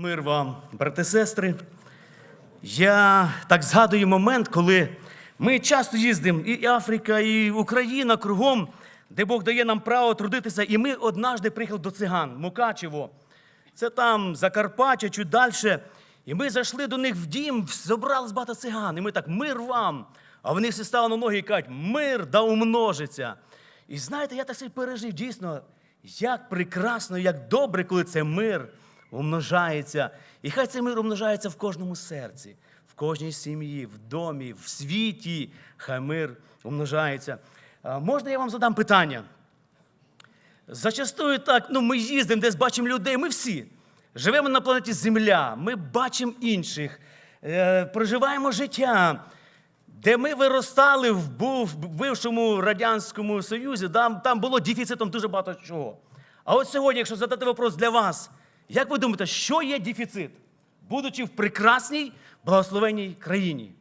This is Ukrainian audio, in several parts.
Мир вам, брати сестри. Я так згадую момент, коли ми часто їздимо і Африка, і Україна кругом, де Бог дає нам право трудитися. І ми однажды приїхали до циган, Мукачево. Це там Закарпаття, чуть далі. І ми зайшли до них в дім, зібралось багато циган. І ми так, мир вам. А вони всі стали на ноги і кажуть, мир да умножиться. І знаєте, я так собі пережив дійсно, як прекрасно, як добре, коли це мир умножається. І хай цей мир умножається в кожному серці, в кожній сім'ї, в домі, в світі. Хай мир умножається. Можна я вам задам питання? Зачастую так, ну ми їздимо, десь бачимо людей, ми всі живемо на планеті Земля, ми бачимо інших, е, проживаємо життя. Де ми виростали в бившому Радянському Союзі, там, там було дефіцитом дуже багато чого. А от сьогодні, якщо задати вопрос для вас, як ви думаєте, що є дефіцит, будучи в прекрасній, благословенній країні?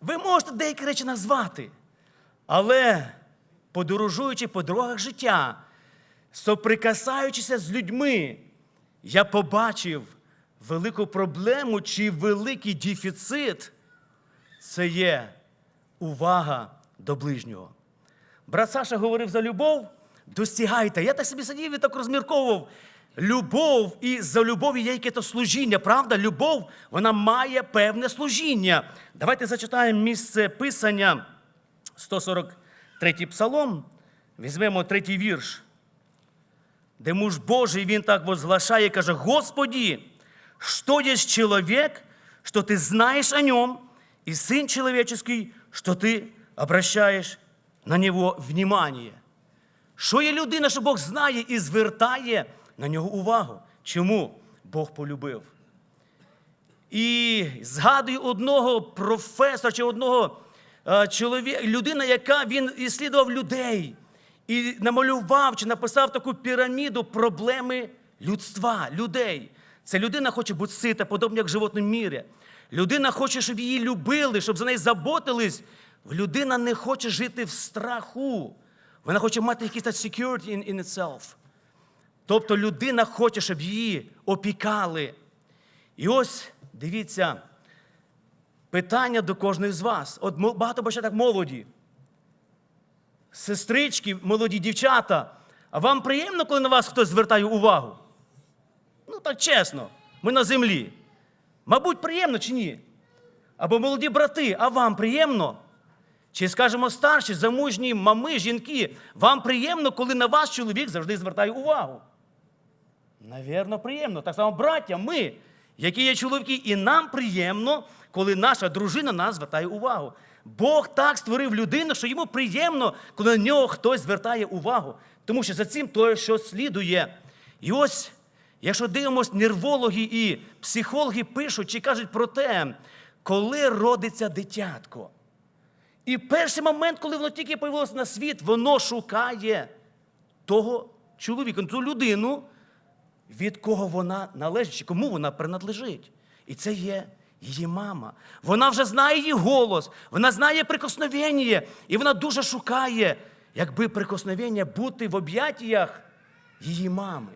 Ви можете деякі речі назвати, але подорожуючи по дорогах життя, соприкасаючися з людьми, я побачив велику проблему чи великий дефіцит це є увага до ближнього. Брат Саша говорив за любов, достигайте. Я так собі сидів і так розмірковував. Любов і за любов'ю є якесь служіння, правда? Любов, вона має певне служіння. Давайте зачитаємо місце писання 143 псалом. Візьмемо третій вірш, де муж Божий він так возглашає, і каже: Господи, что есть человек, что ты знаешь о нем, и сын человеческий, что ти обращаєш на нього внимание. Що є людина, що Бог знає і звертає на нього увагу? Чому Бог полюбив? І згадую одного професора чи одного е, чоловіка, людина, яка він іслідував людей і намалював чи написав таку піраміду проблеми людства, людей. Це людина хоче бути сита, подобно як в животному мірі. Людина хоче, щоб її любили, щоб за неї заботились. Людина не хоче жити в страху. Вона хоче мати якийсь security in, in itself. Тобто людина хоче, щоб її опікали. І ось дивіться, питання до кожної з вас. От багато так молоді. Сестрички, молоді дівчата. А вам приємно, коли на вас хтось звертає увагу? Ну, так чесно, ми на землі. Мабуть, приємно чи ні? Або молоді брати, а вам приємно? Чи, скажімо, старші, замужні мами, жінки, вам приємно, коли на вас чоловік завжди звертає увагу? Навірно, приємно. Так само, браття, ми, які є чоловіки, і нам приємно, коли наша дружина на нас звертає увагу. Бог так створив людину, що йому приємно, коли на нього хтось звертає увагу. Тому що за цим то, що слідує. І ось, якщо дивимося, нервологи і психологи пишуть чи кажуть про те, коли родиться дитятко. І перший момент, коли воно тільки появилося на світ, воно шукає того чоловіка, ту людину, від кого вона належить, чи кому вона принадлежить. І це є її мама. Вона вже знає її голос, вона знає прикосновення, і вона дуже шукає, якби прикосновення бути в об'яттях її мами.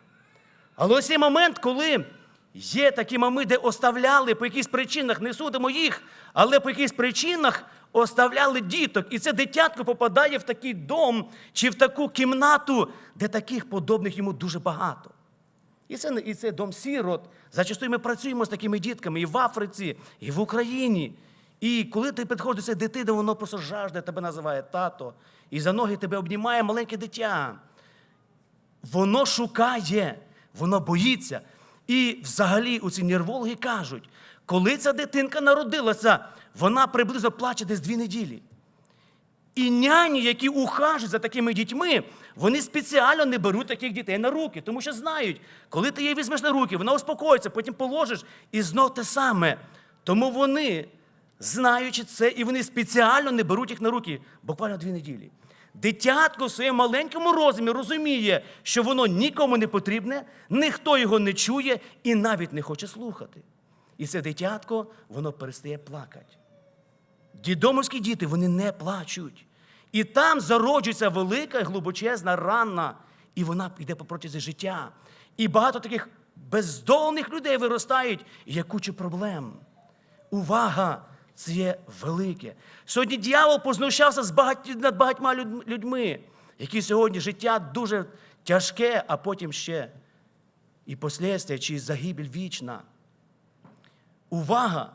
Але ось є момент, коли є такі мами, де оставляли по якихось причинах, не судимо їх, але по якихось причинах оставляли діток. І це дитятко попадає в такий дом чи в таку кімнату, де таких подобних йому дуже багато. І це, і це дом сірот. Зачастую ми працюємо з такими дітками і в Африці, і в Україні. І коли ти підходиш до цієї дитини, воно просто жажде, тебе називає тато, і за ноги тебе обнімає маленьке дитя. Воно шукає, воно боїться. І взагалі у ці нервологи кажуть, коли ця дитинка народилася, вона приблизно плаче десь дві неділі. І няні, які ухажують за такими дітьми, вони спеціально не беруть таких дітей на руки, тому що знають, коли ти її візьмеш на руки, вона успокоїться, потім положиш і знов те саме. Тому вони, знаючи це, і вони спеціально не беруть їх на руки буквально дві неділі. Дитятко в своєму маленькому розумі розуміє, що воно нікому не потрібне, ніхто його не чує і навіть не хоче слухати. І це дитятко, воно перестає плакати. Дідомовські діти вони не плачуть. І там зароджується велика глибочезна рана, і вона йде по протязі життя. І багато таких бездолних людей виростають, є куча проблем. Увага! Це є велике. Сьогодні дьявол познущався з багать... над багатьма людьми, які сьогодні життя дуже тяжке, а потім ще і послідствия, чи загибель вічна. Увага!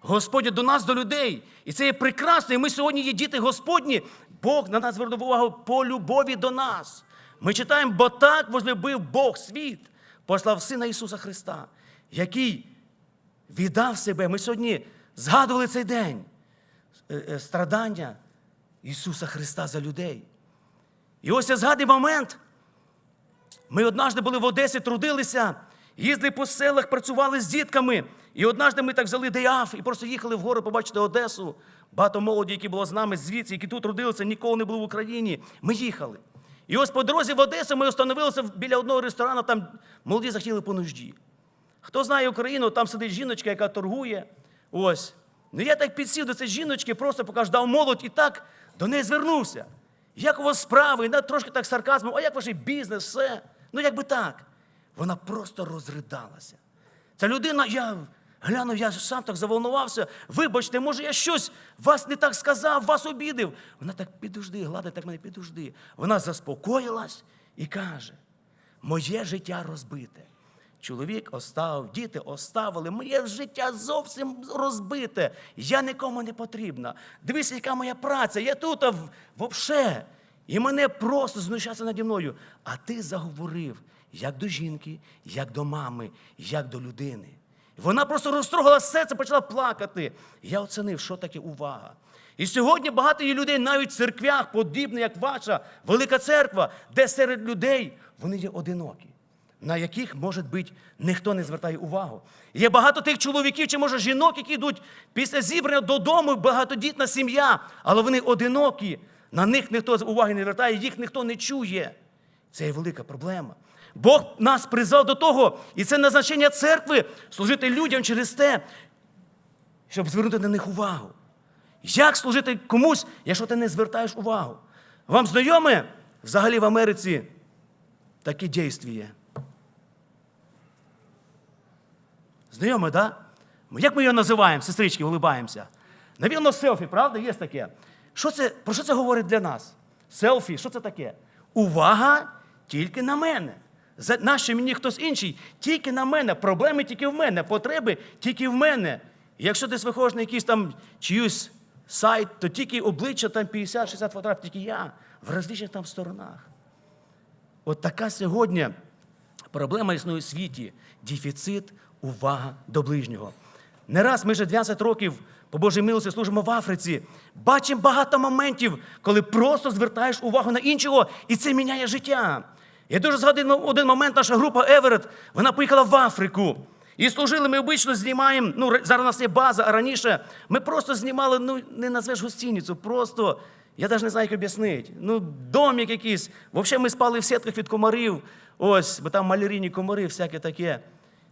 Господь до нас, до людей. І це є прекрасно. І ми сьогодні є діти Господні. Бог на нас звернув увагу по любові до нас. Ми читаємо, бо так возлюбив Бог світ, послав Сина Ісуса Христа, який віддав себе. Ми сьогодні згадували цей день е, е, страдання Ісуса Христа за людей. І ось я згадую момент. Ми однажды були в Одесі, трудилися, їздили по селах, працювали з дітками. І однажды ми так взяли Деяф і просто їхали в гори побачити Одесу. Багато молоді, які було з нами звідси, які тут трудилися, ніколи не були в Україні. Ми їхали. І ось по дорозі в Одесу ми остановилися біля одного ресторану, там молоді захотіли по нужді. Хто знає Україну, там сидить жіночка, яка торгує. Ось. Ну я так підсів до цієї жіночки, просто поки ждав молодь і так до неї звернувся. Як у вас справи? І на- трошки так сарказмом, а як ваш бізнес, все? Ну як би так. Вона просто розридалася. Ця людина, я глянув, я сам так заволнувався. Вибачте, може, я щось вас не так сказав, вас обідив. Вона так підожди, гладить так мене підожди. Вона заспокоїлась і каже: моє життя розбите. Чоловік оставив, діти оставили, моє життя зовсім розбите. Я нікому не потрібна. Дивися, яка моя праця. Я тут а в- І мене просто знущався наді мною. А ти заговорив як до жінки, як до мами, як до людини. Вона просто розтрогала серце, почала плакати. Я оцінив, що таке увага. І сьогодні багато є людей навіть в церквях, подібне, як ваша велика церква, де серед людей вони є одинокі на яких, може бути, ніхто не звертає увагу. Є багато тих чоловіків, чи може жінок, які йдуть після зібрання додому, багатодітна сім'я, але вони одинокі. На них ніхто уваги не звертає, їх ніхто не чує. Це є велика проблема. Бог нас призвав до того, і це назначення церкви служити людям через те, щоб звернути на них увагу. Як служити комусь, якщо ти не звертаєш увагу? Вам знайоме взагалі в Америці такі дійства є? Знайоме, так? Да? Як ми його називаємо, сестрички, улибаємося? Навірно, селфі, правда? Є таке. Що це, про що це говорить для нас? Селфі, що це таке? Увага тільки на мене. За, нащо мені хтось інший? Тільки на мене. Проблеми тільки в мене, потреби тільки в мене. Якщо десь виходиш на якийсь там чиюсь сайт, то тільки обличчя там 50-60 фотографій, тільки я в различних там сторонах. От така сьогодні проблема існує у світі дефіцит увага до ближнього. Не раз ми вже 12 років по Божій милості служимо в Африці. Бачимо багато моментів, коли просто звертаєш увагу на іншого, і це міняє життя. Я дуже згадую один момент, наша група Еверет, вона поїхала в Африку. І служили, ми обично знімаємо. Ну, зараз у нас є база, а раніше ми просто знімали, ну не назвеш гостиницю, просто я навіть не знаю, як об'яснити. Ну, домик якийсь. Взагалі ми спали в сітках від комарів. Ось, бо там малярійні комари, всяке таке.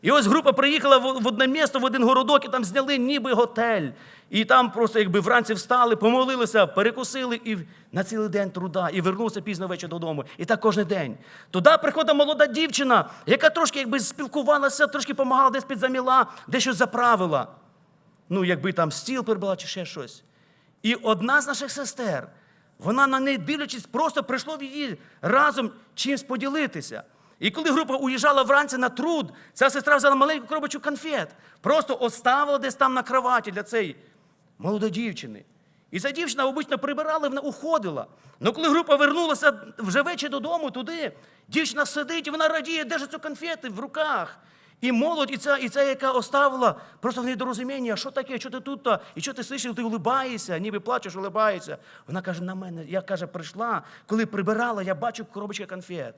І ось група приїхала в одне місто, в один городок, і там зняли ніби готель. І там просто якби вранці встали, помолилися, перекусили і на цілий день труда, і вернувся пізно вечір додому. І так кожен день. Туди приходить молода дівчина, яка трошки якби спілкувалася, трошки допомагала, десь підзаміла, десь щось заправила. Ну, якби там стіл прибила чи ще щось. І одна з наших сестер, вона на неї дивлячись, просто прийшло в її разом чимось поділитися. І коли група уїжджала вранці на труд, ця сестра взяла маленьку коробочку конфет, просто оставила десь там на кроваті для цієї молодої дівчини. І ця дівчина обично прибирала, і вона уходила. Але коли група вернулася вже ввечері додому туди, дівчина сидить, і вона радіє, держить цю конфети в руках. І молодь, і ця, і ця, яка оставила, просто в недорозуміння, що таке, що ти тут, і що ти слышиш, ти улибаєшся, ніби плачеш, улибаєшся. Вона каже, на мене, я каже, прийшла, коли прибирала, я бачу коробочка конфет.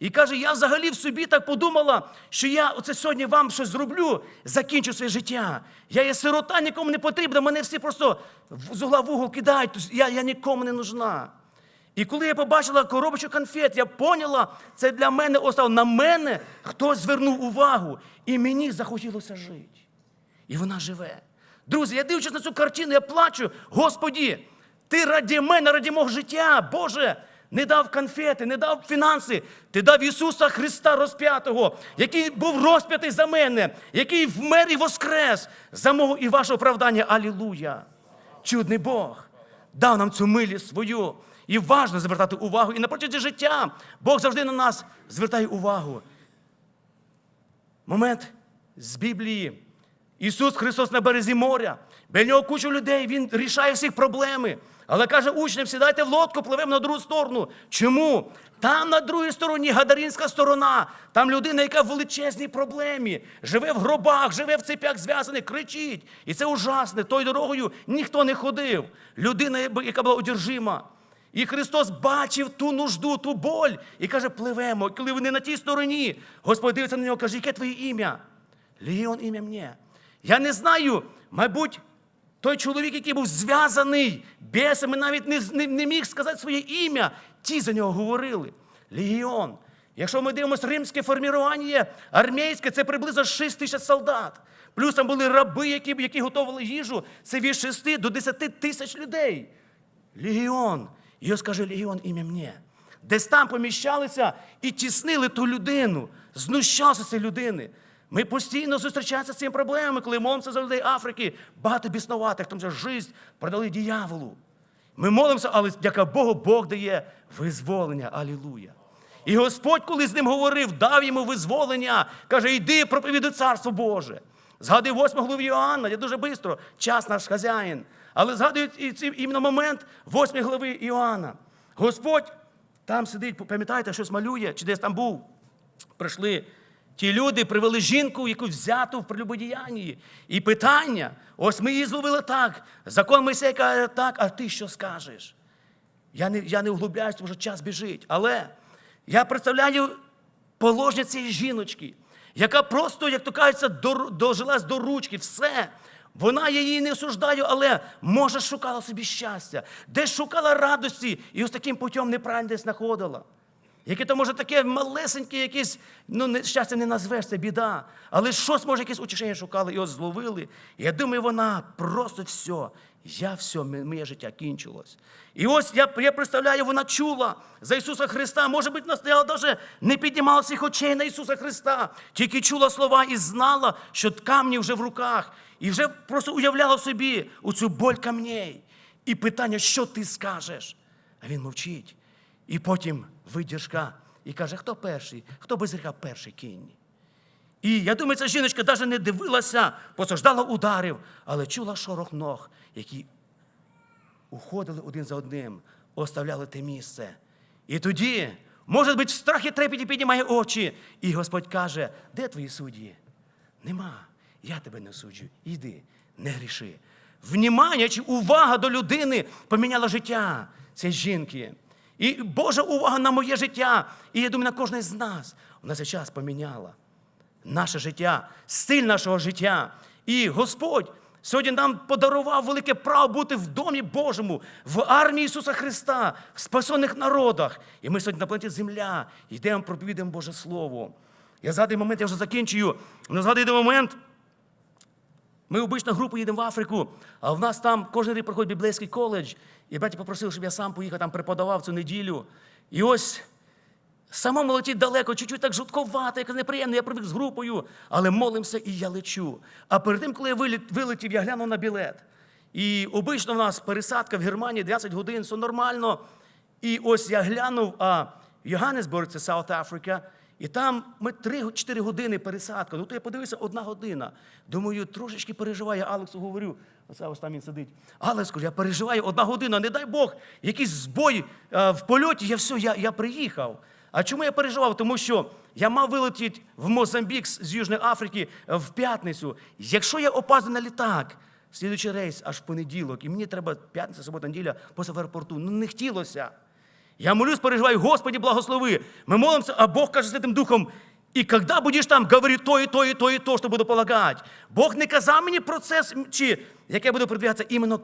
І каже, я взагалі в собі так подумала, що я оце сьогодні вам щось зроблю, закінчу своє життя. Я є сирота, нікому не потрібна, мене всі просто з угла в угол кидають, я, я нікому не нужна. І коли я побачила коробочку конфет, я поняла, це для мене остав на мене хтось звернув увагу, і мені захотілося жити. І вона живе. Друзі, я дивлюся на цю картину, я плачу. Господі, ти раді мене, раді мого життя, Боже, не дав конфети, не дав фінанси. Ти дав Ісуса Христа розп'ятого, який був розп'ятий за мене, який вмер і воскрес за мого і ваше оправдання. Алілуя! Чудний Бог дав нам цю милість свою. І важливо звертати увагу. І на протязі життя Бог завжди на нас звертає увагу. Момент з Біблії. Ісус Христос на березі моря. Біля нього кучу людей, Він рішає всіх проблеми. Але каже учням, сідайте в лодку, пливемо на другу сторону. Чому? Там на другій стороні гадарінська сторона. Там людина, яка в величезній проблемі, живе в гробах, живе в цепях зв'язаних, кричить. І це ужасне. Тою дорогою ніхто не ходив. Людина, яка була одержима. І Христос бачив ту нужду, ту боль, і каже, пливемо. Коли вони на тій стороні, Господь дивиться на нього, каже, яке твоє ім'я? Легіон ім'я мені. Я не знаю, мабуть, той чоловік, який був зв'язаний бісами, навіть не, не, не міг сказати своє ім'я. Ті за нього говорили. Легіон. Якщо ми дивимося римське формірування, армійське, це приблизно 6 тисяч солдат. Плюс там були раби, які, які готували їжу. Це від 6 до 10 тисяч людей. Легіон. Його скаже Легіон ім'я мені. Десь там поміщалися і тіснили ту людину, знущалися з цієї людини. Ми постійно зустрічаємося з цими проблемами, коли молимося за людей Африки, багато біснуватих, там вже жизнь продали дияволу. Ми молимося, але дяка Богу, Бог дає визволення. Алілуя. І Господь, коли з ним говорив, дав йому визволення, каже, йди проповідуй царство Боже. Згадую 8 главі Іоанна, я дуже швидко, час наш хазяїн. Але згадую і цей іменно момент 8 глави Іоанна. Господь там сидить, пам'ятаєте, щось малює, чи десь там був. Прийшли ті люди, привели жінку, яку взяту в прелюбодіянні. І питання: ось ми її зловили так. Закон Мойсея каже так, а ти що скажеш? Я не, я не углубляюсь, тому що час біжить. Але я представляю положення цієї жіночки, яка просто, як то кажеться, дожилась до ручки, все. Вона її не осуждаю, але може шукала собі щастя, десь шукала радості і ось таким путем неправильно десь знаходила. Яке то може таке малесеньке, якесь, ну щастя не назвеш, це біда. Але щось, може, якесь утішення шукали от зловили. Я думаю, вона просто все, я все, моє життя кінчилось. І ось я, я представляю, вона чула за Ісуса Христа. Може бути, настояла навіть не піднімала своїх очей на Ісуса Христа, тільки чула слова і знала, що камні вже в руках. І вже просто уявляла собі у цю боль камней. І питання, що ти скажеш? А він мовчить. І потім видержка і каже, хто перший, хто без гріха перший кінь. І я думаю, ця жіночка навіть не дивилася, просто ждала ударів, але чула шорох ног, які уходили один за одним, оставляли те місце. І тоді, може бути, в страхі трепеті піднімає очі. І Господь каже: де твої судді? Нема. Я тебе не суджу. Іди, не гріши. Внімання чи увага до людини поміняла життя цієї жінки. І Божа увага на моє життя. І я думаю, на кожне з нас вона цей час поміняла наше життя, стиль нашого життя. І Господь сьогодні нам подарував велике право бути в домі Божому, в армії Ісуса Христа, в спасених народах. І ми сьогодні на планеті Земля йдемо, проповідуємо Боже Слово. Я згадую момент, я вже закінчую. але згадую момент. Ми обично групу їдемо в Африку, а в нас там кожен рік проходить біблійський коледж. І батько попросив, щоб я сам поїхав там преподавав цю неділю. І ось самому летіть далеко, чуть-чуть так жутковато, якось неприємно, я привик з групою, але молимося і я лечу. А перед тим, коли я вилетів, я глянув на білет. І обично в нас пересадка в Германії 20 годин, все нормально. І ось я глянув, а Йоганнесбург, це Саут Африка, і там ми 3-4 години пересадка. Ну то я подивився, одна година. Думаю, трошечки переживаю. Я Алексу говорю, оце ось там він сидить. Алекс, я переживаю одна година, не дай Бог, якийсь збой е, в польоті, я все, я, я приїхав. А чому я переживав? Тому що я мав вилетіти в Мозамбік з Южної Африки в п'ятницю. Якщо я опаздую на літак, слідуючий рейс аж в понеділок, і мені треба п'ятниця, субота, неділя, просто в аеропорту. Ну не хотілося. Я молюсь, переживаю, Господи, благослови. Ми молимося, а Бог каже Святим Духом, і коли будеш там, говори то, і то, і то, і то, що буду полагати. Бог не казав мені процес, чи як я буду продвигатися іменно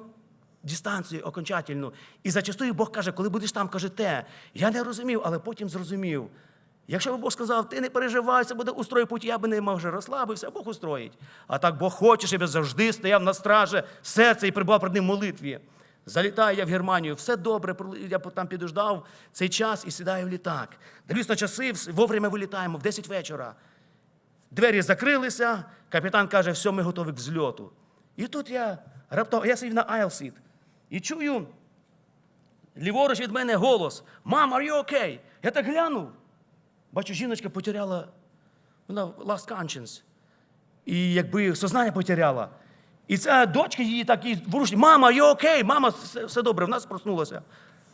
дистанцію окончательну. І зачастую Бог каже, коли будеш там, каже те. Я не розумів, але потім зрозумів. Якщо б Бог сказав, ти не переживай, це буде устрой путь, я би не може розслабився, Бог устроїть. А так Бог хоче, щоб я завжди стояв на стражі серця і прибував перед ним молитві. Залітаю я в Германію, все добре, я там підождав цей час і сідаю в літак. Дивлюсь на часи, вовремя вилітаємо в 10 вечора. Двері закрилися, капітан каже, все, ми готові к взльоту. І тут я раптом, я сидів на aisle і чую ліворуч від мене голос: Мам, are you okay? Я так глянув. Бачу, жіночка потеряла, вона lost conscience. І якби сознання потеряла. І ця дочка її так і ворушить, мама, you окей, мама, все, все добре, в нас проснулася.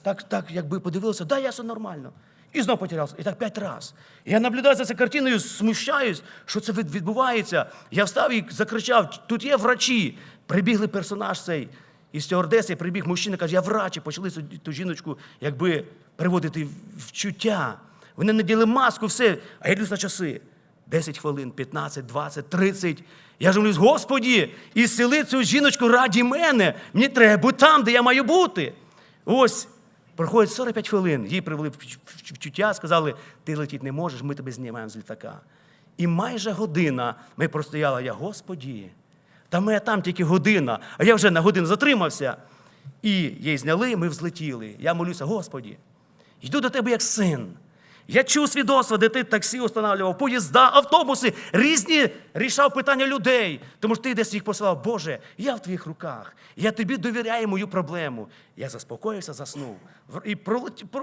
Так, так, якби подивилася, да, я все нормально. І знов потерявся. І так п'ять разів. Я наблюдаю за цією картиною, смущаюсь, що це відбувається. Я встав і закричав: тут є врачі. Прибігли персонаж цей із стюардеси, прибіг мужчина, каже, я врач, і почали ту жіночку якби приводити в чуття. Вони наділи маску, все. А я дивлюсь на часи. 10 хвилин, 15, 20, 30. Я ж молюсь, Господі, і сили цю жіночку раді мене. Мені треба бути там, де я маю бути. Ось, проходить 45 хвилин. Їй привели в в- в чуття, сказали, ти летіти не можеш, ми тебе знімаємо з літака. І майже година ми простояли, я, Господі, та моя там тільки година, а я вже на годину затримався. І її зняли, ми взлетіли. Я молюся, Господі, йду до тебе як син. Я чув свідоцтва, де ти таксі устанавливав, поїзда, автобуси, різні рішав питання людей. Тому що ти десь їх посилав. Боже, я в твоїх руках. Я тобі довіряю мою проблему. Я заспокоївся, заснув. І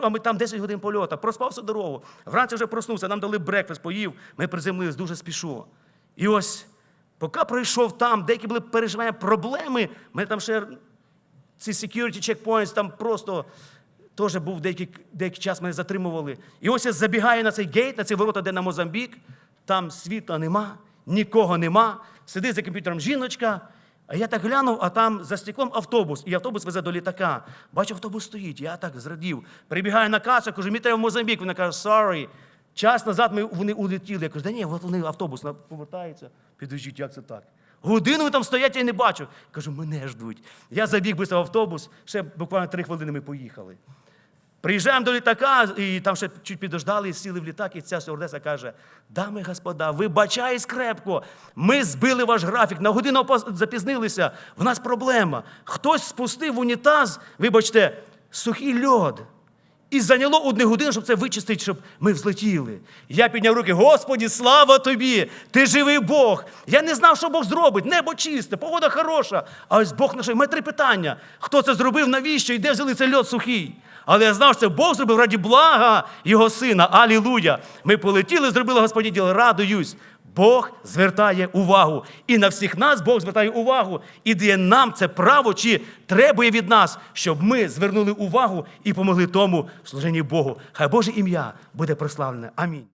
а ми там 10 годин польоту, проспав всю дорогу. Вранці вже проснувся, нам дали брекфест, поїв, ми приземлились, дуже спішу. І ось, поки пройшов там, деякі були переживання, проблеми, ми там ще ці security checkpoints там просто теж був деякий, деякий час мене затримували. І ось я забігаю на цей гейт, на ці ворота, де на Мозамбік, там світла нема, нікого нема. Сидить за комп'ютером жіночка. А я так глянув, а там за стеклом автобус, і автобус везе до літака. Бачу, автобус стоїть, я так зрадів. Прибігаю на касу, кажу, мені треба в Мозамбік. Вона каже, sorry. Час назад ми, вони улетіли. Я кажу, да ні, от вони автобус повертається. Підождіть, як це так? Годину ви там стоять, я не бачу. Кажу, мене ждуть. Я забіг швидко в автобус, ще буквально три хвилини ми поїхали. Приїжджаємо до літака, і там ще чуть підождали, сіли в літак, і ця стюардеса каже: Дами господа, вибачай скрепко, Ми збили ваш графік, на годину запізнилися. В нас проблема. Хтось спустив унітаз, вибачте, сухий льод. І зайняло одну годину, щоб це вичистити, щоб ми взлетіли. Я підняв руки, Господі, слава тобі! Ти живий Бог. Я не знав, що Бог зробить. Небо чисте, погода хороша. А ось Бог наш. У мене три питання: хто це зробив, навіщо і де взяли цей льод сухий? Але я знав, що це Бог зробив раді блага його сина. Алілуя! Ми полетіли, зробили Господні діло, радуюсь. Бог звертає увагу. І на всіх нас Бог звертає увагу і дає нам це право, чи требує від нас, щоб ми звернули увагу і помогли тому служенні Богу. Хай Боже ім'я буде прославлене. Амінь.